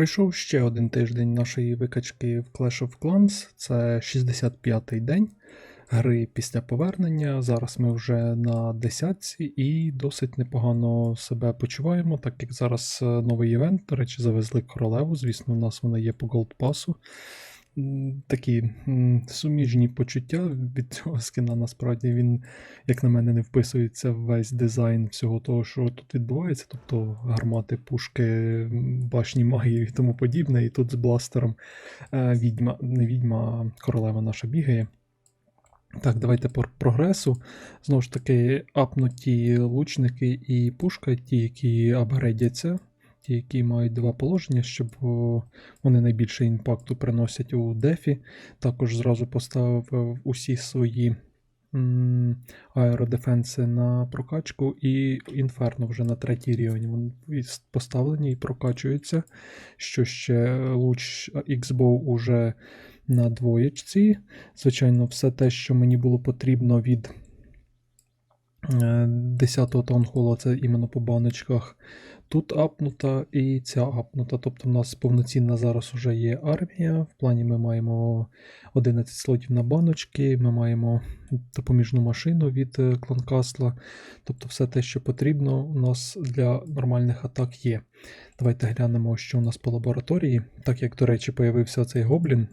Пройшов ще один тиждень нашої викачки в Clash of Clans. Це 65-й день гри після повернення. Зараз ми вже на десятці і досить непогано себе почуваємо, так як зараз е, новий івент. До речі, завезли королеву. Звісно, у нас вона є по голдпасу. Такі суміжні почуття від цього скина. Насправді він, як на мене, не вписується в весь дизайн всього того, що тут відбувається. Тобто гармати, пушки, башні магії і тому подібне. І тут з бластером е, відьма, не відьма, а королева наша бігає. Так, давайте по прогресу. Знову ж таки, апнуті лучники і пушка, ті, які апгрейдяться, ті, які мають два положення, щоб вони найбільше імпакту приносять у дефі. Також зразу поставив е, усі свої аеродефенси на прокачку, і інферно вже на третій рівень. Вони поставлені і прокачуються. Що ще луч X-Bow уже на двоєчці. Звичайно, все те, що мені було потрібно від 10-го таунхола, це іменно по баночках. Тут апнута і ця апнута. Тобто в нас повноцінна зараз вже є армія. В плані ми маємо 11 слотів на баночки, ми маємо допоміжну машину від е, кланкасла. Тобто все те, що потрібно, у нас для нормальних атак є. Давайте глянемо, що у нас по лабораторії. Так як, до речі, появився цей гоблін,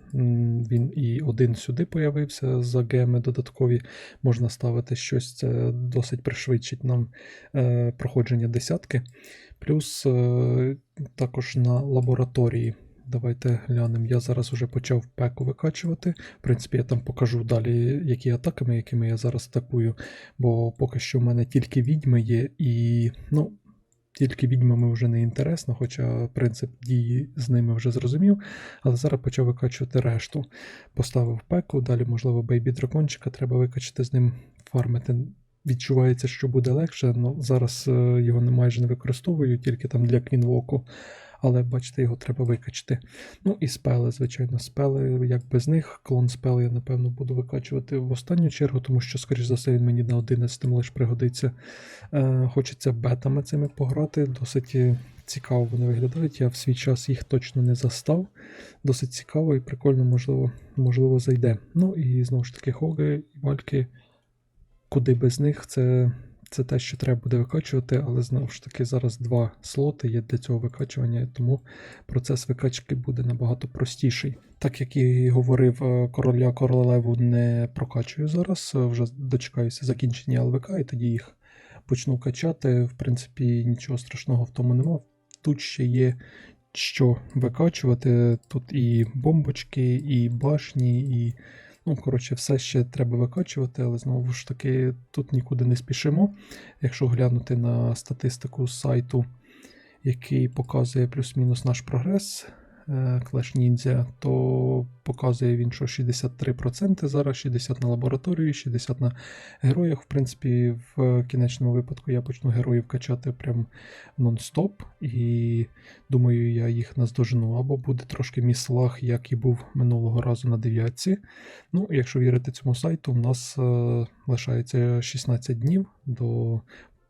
він і один сюди появився за геми додаткові. Можна ставити щось, це досить пришвидшить нам е, проходження десятки. Плюс е, також на лабораторії. Давайте глянемо. Я зараз вже почав пеку викачувати. В принципі, я там покажу далі, які атаками, якими я зараз атакую. Бо поки що в мене тільки відьми є, і ну, тільки відьмами вже не інтересно, хоча принцип дії з ними вже зрозумів. Але зараз почав викачувати решту. Поставив пеку, далі, можливо, бейбі дракончика треба викачати з ним, фармити. Відчувається, що буде легше, але зараз е, його майже не використовую, тільки там для квінвоку. Але бачите, його треба викачати. Ну і спели, звичайно, спели, як без них. Клон спел я, напевно, буду викачувати в останню чергу, тому що, скоріш за все, він мені на 11 лише пригодиться. Е, хочеться бетами цими пограти. Досить е, цікаво вони виглядають. Я в свій час їх точно не застав. Досить цікаво і прикольно, можливо, можливо, зайде. Ну і знову ж таки, хоги і вальки, куди без них, це. Це те, що треба буде викачувати, але знову ж таки зараз два слоти є для цього викачування, тому процес викачки буде набагато простіший. Так як і говорив, е, короля королеву не прокачую зараз, е, вже дочекаюся закінчення ЛВК, і тоді їх почну качати. В принципі, нічого страшного в тому нема. Тут ще є що викачувати. Тут і бомбочки, і башні, і. Ну, коротше, все ще треба викачувати, але знову ж таки, тут нікуди не спішимо. Якщо глянути на статистику сайту, який показує плюс-мінус наш прогрес Clash Ninja, то показує він, що 63% зараз, 60% на лабораторії, 60% на героях. В принципі, в кінечному випадку я почну героїв качати прям нон-стоп, і думаю, я їх наздожену. Або буде трошки міслах, як і був минулого разу на дев'ятці. Ну, якщо вірити цьому сайту, у нас е, лишається 16 днів до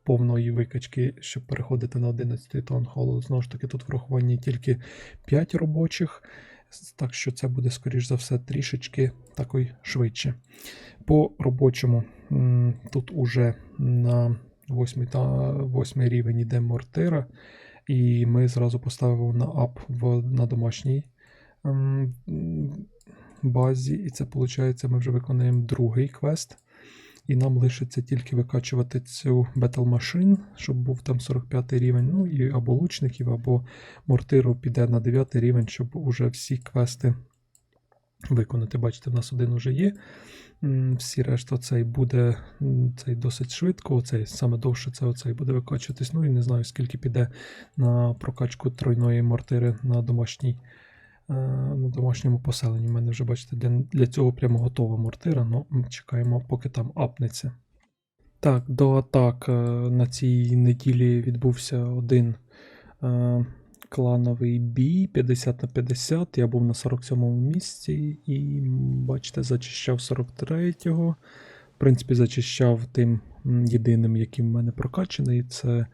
повної викачки, щоб переходити на 11 таунхол. Знову ж таки, тут враховані тільки 5 робочих, так що це буде, скоріш за все, трішечки такої швидше. По робочому тут уже на 8, та 8 рівень йде мортира, і ми зразу поставимо на ап в, на домашній ем, базі, і це виходить, ми вже виконуємо другий квест. І нам лишиться тільки викачувати цю Battle Machine, щоб був там 45 рівень. Ну і або лучників, або мортиру піде на 9 рівень, щоб уже всі квести виконати. Бачите, в нас один уже є. Всі решта цей буде цей досить швидко. Оцей саме довше це оцей буде викачуватись. Ну і не знаю, скільки піде на прокачку тройної мортири на домашній. Е, На домашньому поселенні. У мене вже, бачите, для, для цього прямо готова мортира, ну м, чекаємо, поки там апнеться. Так, до атак е, на цій неділі відбувся один е, клановий бій 50 на 50. Я був на 47-му місці і, бачите, зачищав 43-го. В принципі, зачищав тим єдиним, яким в мене прокачаний, це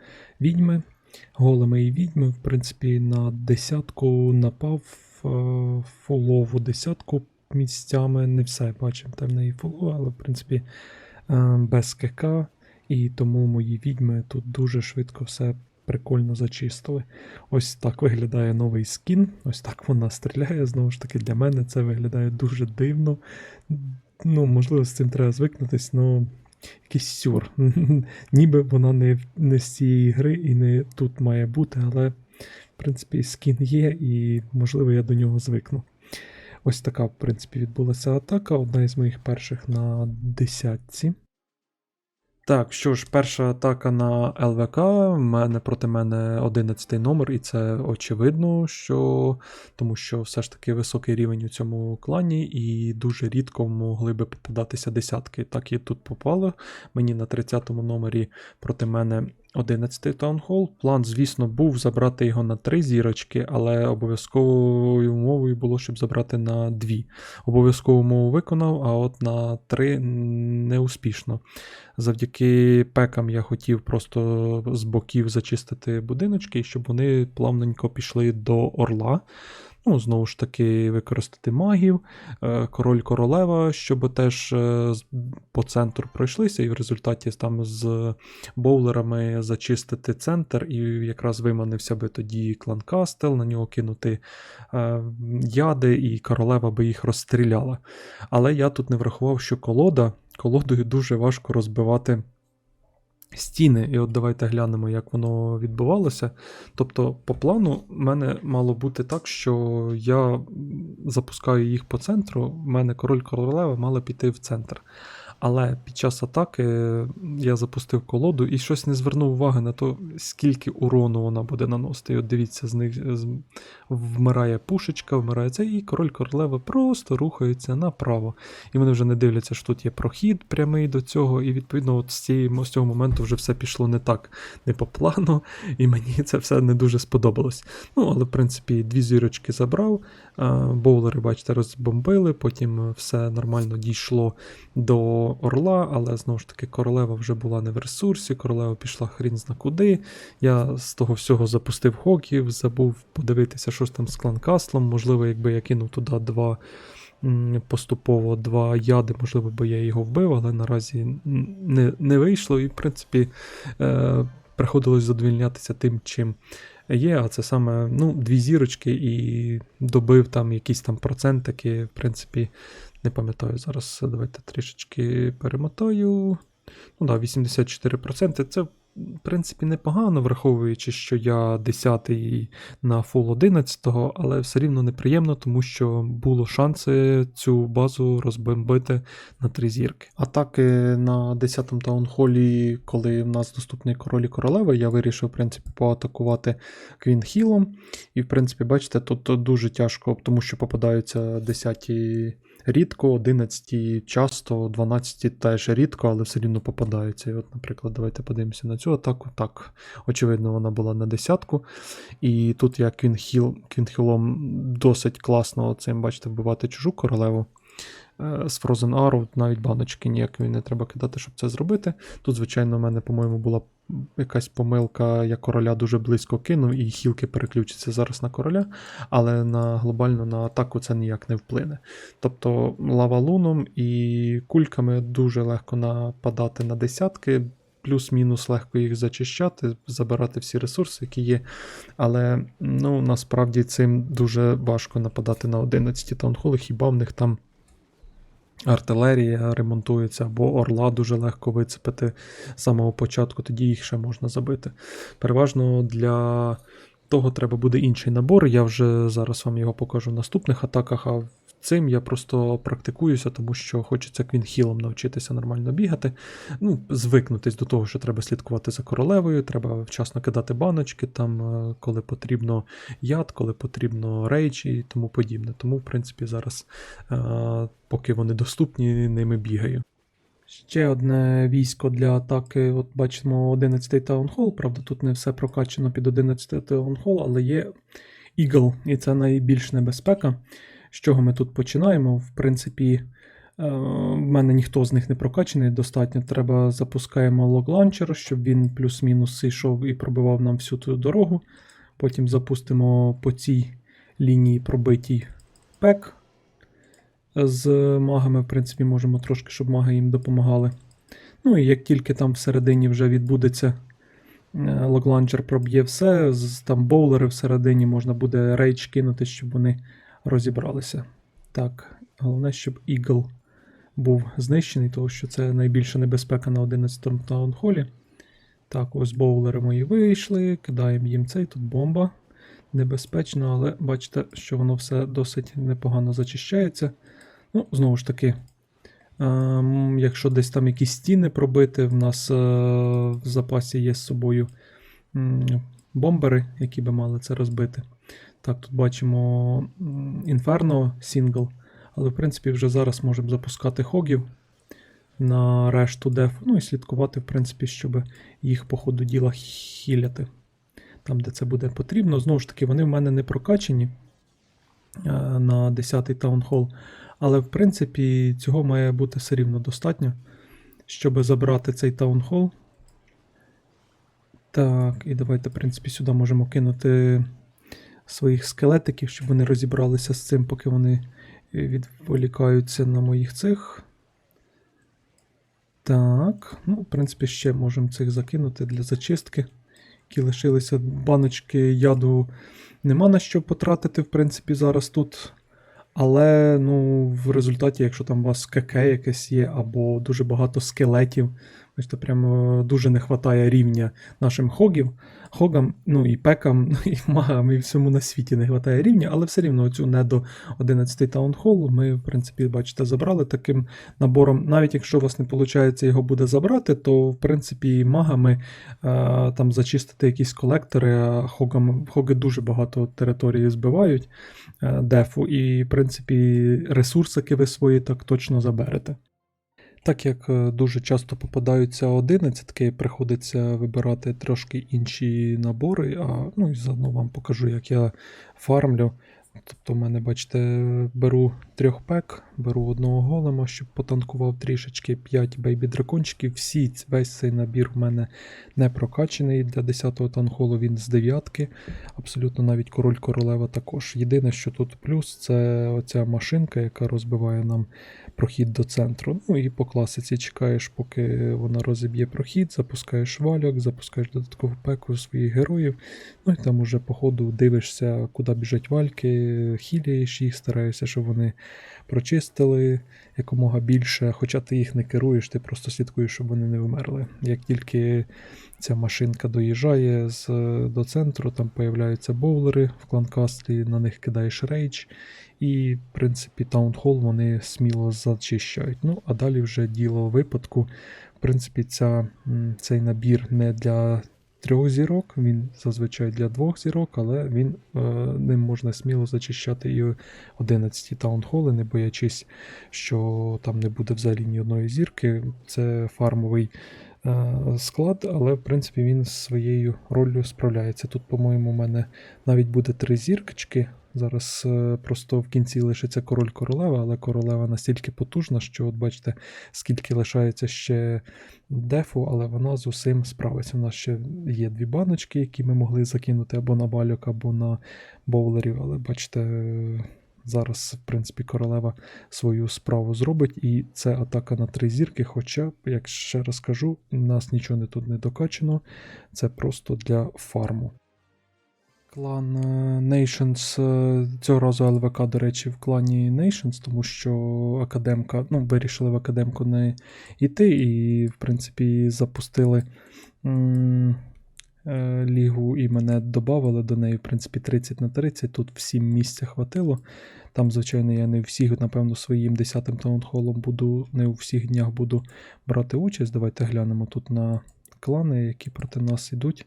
відьми. голими і відьми. В принципі, на десятку напав фулову десятку місцями. Не все бачимо там в неї фулу, але в принципі е, без КК. І тому мої відьми тут дуже швидко все прикольно зачистили. Ось так виглядає новий скін. Ось так вона стріляє. Знову ж таки, для мене це виглядає дуже дивно. Ну, можливо, з цим треба звикнутись, але якийсь сюр. Ніби вона не, не з цієї гри і не тут має бути, але, в принципі, скін є, і, можливо, я до нього звикну. Ось така, в принципі, відбулася атака. Одна із моїх перших на десятці. Так, що ж, перша атака на ЛВК. Мене проти мене 11 номер, і це очевидно, що тому що все ж таки високий рівень у цьому клані, і дуже рідко могли би попадатися десятки. Так і тут попало. Мені на 30-му номері проти мене 11 таунхол. План, звісно, був забрати його на 3 зірочки, але обов'язковою умовою було, щоб забрати на 2. Обов'язкову умову виконав, а от на 3 неуспішно. Завдяки пекам я хотів просто з боків зачистити будиночки, щоб вони плавненько пішли до орла. Ну, знову ж таки, використати магів, е, король королева, щоб теж е, по центру пройшлися, і в результаті там з боулерами зачистити центр, і якраз виманився би тоді клан Кастел, на нього кинути е, яди, і королева би їх розстріляла. Але я тут не врахував, що колода, колодою дуже важко розбивати. Стіни, і от давайте глянемо, як воно відбувалося. Тобто, по плану, в мене мало бути так, що я запускаю їх по центру, в мене король королева мала піти в центр. Але під час атаки я запустив колоду і щось не звернув уваги на те, скільки урону вона буде наносити. І от дивіться, з них вмирає пушечка, вмирає це, і король королева просто рухається направо. І вони вже не дивляться, що тут є прохід прямий до цього, і відповідно, от з, цієї, з цього моменту вже все пішло не так, не по плану, і мені це все не дуже сподобалось. Ну, але в принципі, дві зірочки забрав. Боулери, бачите, розбомбили, потім все нормально дійшло до орла, але знову ж таки, королева вже була не в ресурсі, королева пішла хрін зна куди. Я з того всього запустив хоків, забув подивитися, що ж там з кланкаслом. Можливо, якби я кинув туди два. Поступово два яди, можливо, би я його вбив, але наразі не, не вийшло. І, в принципі, е, приходилось задовільнятися тим, чим є. А це саме ну, дві зірочки і добив там якісь там процентики. В принципі, не пам'ятаю зараз. Давайте трішечки перемотаю. Ну да, 84%. Це, в принципі, непогано, враховуючи, що я 10 на фул 11, але все рівно неприємно, тому що було шанси цю базу розбомбити на три зірки. Атаки на 10-му таунхолі, коли в нас доступний король і королева, я вирішив, в принципі, поатакувати Квінхілом. І, в принципі, бачите, тут дуже тяжко, тому що попадаються 10-ті рідко, 11 часто, 12 теж рідко, але все рівно попадаються. І от, наприклад, давайте подивимося на цю атаку. Так, очевидно, вона була на десятку. І тут я квінхіл, квінхілом досить класно цим, бачите, вбивати чужу королеву. Е, З Frozen Arrow навіть баночки ніякої не треба кидати, щоб це зробити. Тут, звичайно, в мене, по-моєму, була якась помилка, я короля дуже близько кинув, і хілки переключаться зараз на короля, але на глобально на атаку це ніяк не вплине. Тобто лавалуном і кульками дуже легко нападати на десятки, плюс-мінус легко їх зачищати, забирати всі ресурси, які є. Але ну, насправді цим дуже важко нападати на 11 таунхоли, хіба в них там. Артилерія ремонтується, або орла дуже легко вицепити з самого початку, тоді їх ще можна забити. Переважно для того треба буде інший набор. Я вже зараз вам його покажу в наступних атаках, а цим я просто практикуюся, тому що хочеться квінхілом навчитися нормально бігати. Ну, звикнутись до того, що треба слідкувати за королевою, треба вчасно кидати баночки, там, е, коли потрібно яд, коли потрібно рейдж і тому подібне. Тому, в принципі, зараз, е, поки вони доступні, ними бігаю. Ще одне військо для атаки. От бачимо 11-й таунхол. Правда, тут не все прокачано під 11-й таунхол, але є Eagle, і це найбільш небезпека. З чого ми тут починаємо? В принципі, Е, В мене ніхто з них не прокачаний достатньо. Треба запускаємо лог ланчер, щоб він плюс-мінус йшов і пробивав нам всю ту дорогу. Потім запустимо по цій лінії пробитій пек з магами. В принципі, можемо трошки, щоб маги їм допомагали. Ну і як тільки там всередині вже відбудеться е, логланчер проб'є все, там боулери всередині можна буде рейдж кинути, щоб вони розібралися. Так, головне, щоб Eagle був знищений, тому що це найбільша небезпека на 11-му таунхолі. Так, ось боулери мої вийшли, кидаємо їм цей, тут бомба. Небезпечно, але бачите, що воно все досить непогано зачищається. Ну, знову ж таки, ем, якщо десь там якісь стіни пробити, в нас е, в запасі є з собою м, бомбери, які би мали це розбити. Так, тут бачимо Inferno Single, але в принципі вже зараз можемо запускати хогів на решту деф, ну і слідкувати, в принципі, щоб їх по ходу діла хіляти. Там, де це буде потрібно. Знову ж таки, вони в мене не прокачені е, на 10-й таунхол. Але, в принципі, цього має бути все рівно достатньо, щоб забрати цей таунхол. Так, і давайте, в принципі, сюди можемо кинути своїх скелетиків, щоб вони розібралися з цим, поки вони е, відволікаються на моїх цих. Так, ну, в принципі, ще можемо цих закинути для зачистки. Які лишилися баночки яду нема на що потратити, в принципі, зараз тут. Але ну, в результаті, якщо там у вас КК якесь є, або дуже багато скелетів, бачите, прямо дуже не вистачає рівня нашим хогів, хогам, ну і пекам, ну і магам, і всьому на світі не вистачає рівня, але все рівно цю не до 11 таунхолу ми, в принципі, бачите, забрали таким набором. Навіть якщо у вас не виходить його буде забрати, то в принципі магами е, там зачистити якісь колектори, а хогам, хоги дуже багато території збивають е, дефу, і в принципі ресурсики ви свої так точно заберете. Так як е, дуже часто попадаються одинадцятки, приходиться вибирати трошки інші набори, а ну і заодно вам покажу, як я фармлю. Тобто, в мене, бачите, беру трьох пек, беру одного голема, щоб потанкував трішечки 5 бейбі-дракончиків. Всі, весь цей набір в мене не прокачаний. Для 10-го танхолу він з дев'ятки. Абсолютно навіть король королева також. Єдине, що тут плюс, це оця машинка, яка розбиває нам прохід до центру. Ну і по класиці чекаєш, поки вона розіб'є прохід, запускаєш вальок, запускаєш додаткову пеку своїх героїв. Ну і там уже по ходу дивишся, куди біжать вальки, хіляєш їх, стараєшся, щоб вони прочистили якомога більше. Хоча ти їх не керуєш, ти просто слідкуєш, щоб вони не вмерли. Як тільки ця машинка доїжджає з, до центру, там появляються боулери в кланкастлі, на них кидаєш рейдж. І, в принципі, таунхол вони сміло зачищають. Ну, а далі вже діло випадку. В принципі, ця, цей набір не для трьох зірок, він зазвичай для двох зірок, але він, е, ним можна сміло зачищати і 11 таунхоли, не боячись, що там не буде взагалі ні одної зірки. Це фармовий е, склад, але в принципі він з своєю роллю справляється. Тут, по-моєму, у мене навіть буде три зіркочки. Зараз е, просто в кінці лишиться король королева, але королева настільки потужна, що, от бачите, скільки лишається ще дефу, але вона з усім справиться. У нас ще є дві баночки, які ми могли закинути або на бальок, або на боулерів. Але бачите, е, зараз, в принципі, королева свою справу зробить, і це атака на три зірки. Хоча, як ще раз кажу, нас нічого не тут не докачано, це просто для фарму. Клан е, Nations е, цього разу ЛВК, до речі, в клані Nations, тому що академка, ну, вирішили в академку не йти, і, в принципі, запустили е, лігу і мене додали до неї, в принципі, 30 на 30. Тут всім місця хватило. Там, звичайно, я не всіх, напевно, своїм 10-м таунхолом буду, не у всіх днях буду брати участь. Давайте глянемо тут на клани, які проти нас йдуть.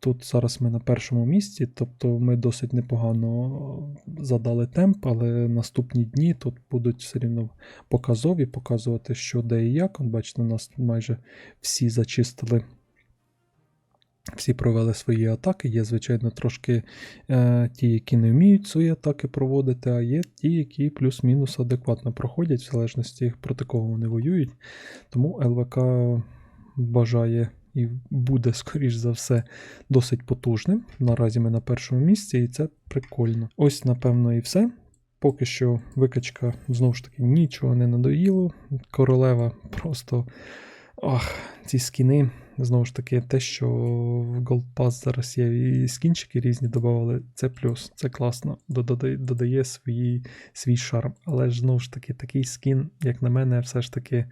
Тут зараз ми на першому місці, тобто ми досить непогано задали темп, але наступні дні тут будуть все рівно показові, показувати, що де і як. Бачите, у нас майже всі зачистили Всі провели свої атаки. Є, звичайно, трошки е, ті, які не вміють свої атаки проводити, а є ті, які плюс-мінус адекватно проходять, в залежності проти кого вони воюють. Тому ЛВК бажає і буде, скоріш за все, досить потужним. Наразі ми на першому місці, і це прикольно. Ось, напевно, і все. Поки що викачка знову ж таки нічого не надоїло. Королева просто. Ах, ці скіни. Знову ж таки, те, що в Gold Pass зараз є і скінчики різні додавали, це плюс, це класно, додає, додає свій, свій шарм. Але ж знову ж таки, такий скін, як на мене, все ж таки.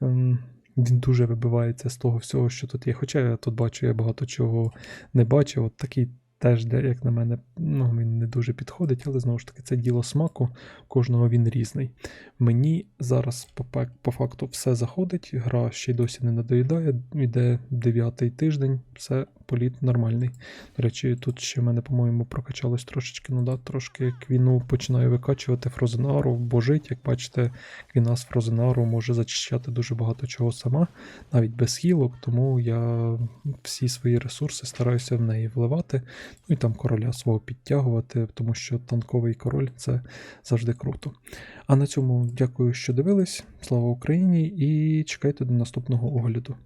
Ем, він дуже вибивається з того всього, що тут є. Хоча я тут бачу, я багато чого не бачив. От такий теж, як на мене, ну, він не дуже підходить, але знову ж таки, це діло смаку, кожного він різний. Мені зараз по, по факту все заходить, гра ще й досі не надоїдає, йде дев'ятий тиждень, все політ нормальний. До речі, тут ще в мене, по-моєму, прокачалось трошечки, ну да, трошки квіну починаю викачувати Фрозенару, божить, як бачите, квіна з Фрозенару може зачищати дуже багато чого сама, навіть без хілок, тому я всі свої ресурси стараюся в неї вливати, ну і там короля свого підтягувати, тому що танковий король це завжди круто. А на цьому дякую, що дивились. Слава Україні і чекайте до наступного огляду.